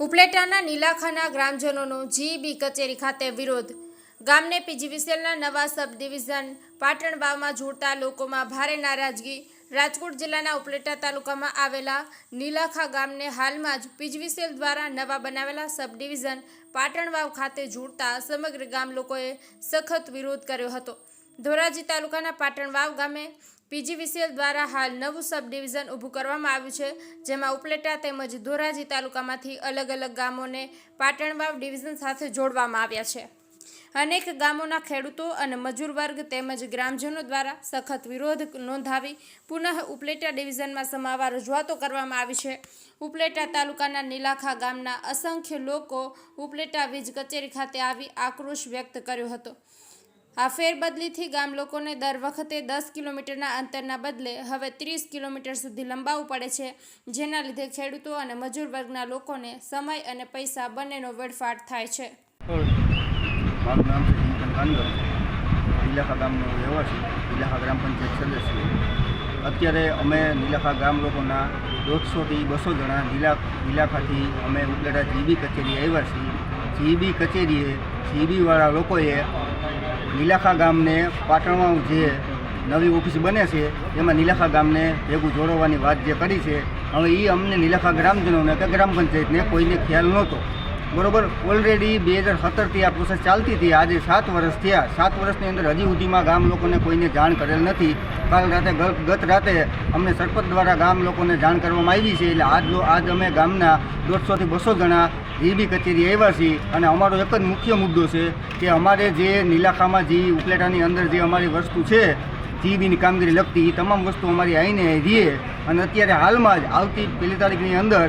તાલુકાના નીલાખાના ગ્રામજનોનો જીબી કચેરી ખાતે વિરોધ. ગામને પીજીવીસીએલના નવા સબ ડિવિઝન પાટણ વાવમાં જોડતા લોકોમાં ભારે નારાજગી. રાજકોટ જિલ્લાના ઉપલેટા તાલુકામાં આવેલા નીલાખા ગામને હાલમાં જ પીજીવીસીએલ દ્વારા નવા બનાવેલા સબ ડિવિઝન પાટણ વાવ ખાતે જોડતા સમગ્ર ગામ લોકોએ સખત વિરોધ કર્યો હતો. ધોરાજી તાલુકાના પાટણ વાવ ગામે પીજીવીસીએલ દ્વારા હાલ નવું સબ ડિવિઝન ઊભું કરવામાં આવ્યું છે, જેમાં ઉપલેટા તેમજ ધોરાજી તાલુકામાંથી અલગ અલગ ગામોને પાટણવાવ ડિવિઝન સાથે જોડવામાં આવ્યા છે. અનેક ગામોના ખેડૂતો અને મજૂર વર્ગ તેમજ ગ્રામજનો દ્વારા સખત વિરોધ નોંધાવી પુનઃ ઉપલેટા ડિવિઝનમાં સમાવવા રજૂઆતો કરવામાં આવી છે. ઉપલેટા તાલુકાના નીલાખા ગામના અસંખ્ય લોકો ઉપલેટા વીજ કચેરી ખાતે આવી આક્રોશ વ્યક્ત કર્યો હતો. આ ફેરબદલીથી ગામ લોકોને દર વખતે દસ કિલોમીટરના અંતરના બદલે હવે ત્રીસ કિલોમીટર સુધી લંબાવવું પડે છે, જેના લીધે ખેડૂતો અને મજૂર વર્ગના લોકોને સમય અને પૈસા બંનેનો વેડફાટ થાય છે. મારું નામ છે નીલાખા ગામનો રહેવાસી, નીલાખા ગ્રામ પંચાયત સદસ્ય અત્યારે અમે નીલાખા ગામ લોકોના દોઢસોથી બસો જણા નીલા, નીલાખાથી અમે ઉપલેટા જીબી કચેરી આવ્યા છીએ. જીબી કચેરીએ જીબીવાળા લોકોએ નીલાખા ગામને પાટણમાં જે નવી ઓફિસ બને છે, એમાં નીલાખા ગામને ભેગું જોડવાની વાત જે કરી છે, હવે એ અમને નીલાખા ગ્રામજનોને કે ગ્રામ પંચાયતને કોઈને ખ્યાલ નહોતો. બરોબર ઓલરેડી બે હજાર સત્તરથી આ પ્રોસેસ ચાલતી હતી. આજે સાત વર્ષ થયા. સાત વર્ષની અંદર હજી સુધીમાં ગામ લોકોને કોઈને જાણ કરેલ નથી. કાલ રાતે ગત રાતે અમને સરપંચ દ્વારા ગામ લોકોને જાણ કરવામાં આવી છે. એટલે આજ આજ અમે ગામના દોઢસોથી બસો જણા જીબી કચેરી આવ્યા છીએ. અને અમારો એક જ મુખ્ય મુદ્દો છે કે અમારે જે નીલાખામાં જે ઉપલેટાની અંદર જે અમારી વસ્તુ છે જીબીની કામગીરી લગતી, એ તમામ વસ્તુ અમારી આવીને રહીએ. અને અત્યારે હાલમાં જ, આવતી પહેલી તારીખની અંદર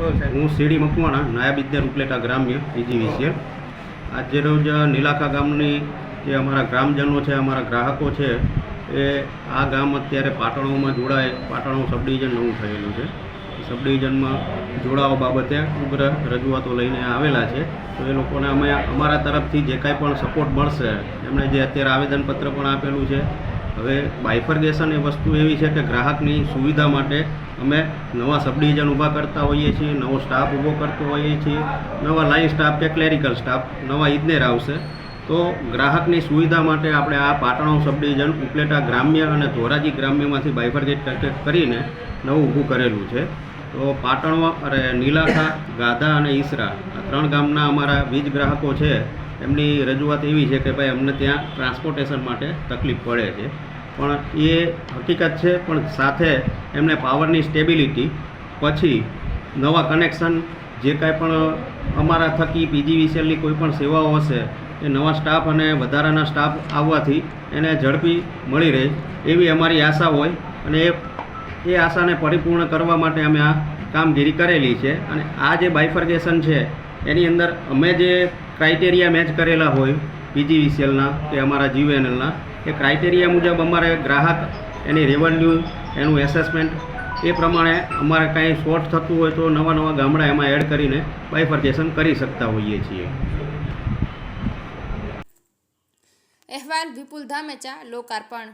હું સીડી મકવાણા, નાયબ વિદ્યા ઉપલેટા ગ્રામ્ય પીજીવીસીએલ આજે રોજ નીલાખા ગામની જે અમારા ગ્રામજનો છે, અમારા ગ્રાહકો છે, એ આ ગામ અત્યારે પાટણોમાં જોડાય, પાટણો સબ ડિવિઝન નવું થયેલું છે. સબ ડિવિઝનમાં જોડાવા બાબતે ઉગ્ર રજૂઆતો લઈને આવેલા છે. તો એ લોકોને અમે અમારા તરફથી જે કાંઈ પણ સપોર્ટ મળશે એમણે જે અત્યારે આવેદનપત્ર પણ આપેલું છે હવે બાયફર્ગેશન એ વસ્તુ એવી છે કે ગ્રાહકની સુવિધા માટે અમે નવા સબ ડિવિઝન ઊભા કરતા હોઈએ છીએ, નવો સ્ટાફ ઊભો કરતો હોઈએ છીએ, નવા લાઈન સ્ટાફ કે ક્લેરિકલ સ્ટાફ નવા ઇજનેર આવશે. તો ગ્રાહકની સુવિધા માટે આપણે આ પાટણો સબ ડિવિઝન ઉપલેટા ગ્રામ્ય અને ધોરાજી ગ્રામ્યમાંથી બાયફર્ગેટ કરીને નવું ઊભું કરેલું છે. તો પાટણમાં અરે નીલાખા, ગાધા અને ઈસરા આ ત્રણ ગામના અમારા વીજ ગ્રાહકો છે. એમની રજૂઆત એવી છે કે ભાઈ અમને ત્યાં ટ્રાન્સપોર્ટેશન માટે તકલીફ પડે છે. પણ એ હકીકત છે, પણ સાથે એમને પાવરની સ્ટેબિલિટી પછી નવા કનેક્શન જે કાંઈ પણ અમારા થકી પીજીવીસીએલની કોઈ પણ સેવાઓ હશે, એ નવા સ્ટાફ અને વધારાના સ્ટાફ આવવાથી એને ઝડપી મળી રહે, એવી અમારી આશા હોય અને એ એ આશાને પરિપૂર્ણ કરવા માટે અમે આ કામગીરી કરેલી છે અને આ જે બાયફર્ગેશન છે, એની અંદર અમે જે ક્રાઇટેરિયા મેચ કરેલા હોય પીજીવીસીએલના કે અમારા જીયુએનએલના. એ ક્રાઇટેરિયા મુજબ અમારે ગ્રાહક, એની રેવન્યુ એનું એસેસમેન્ટ એ પ્રમાણે અમારે કાંઈ શોર્ટ થતું હોય તો નવા નવા ગામડા એમાં એડ કરીને બાયફર્જેશન કરી શકતા હોઈએ છીએ. અહેવાલ વિપુલ ધામેચા, લોકાર્પણ.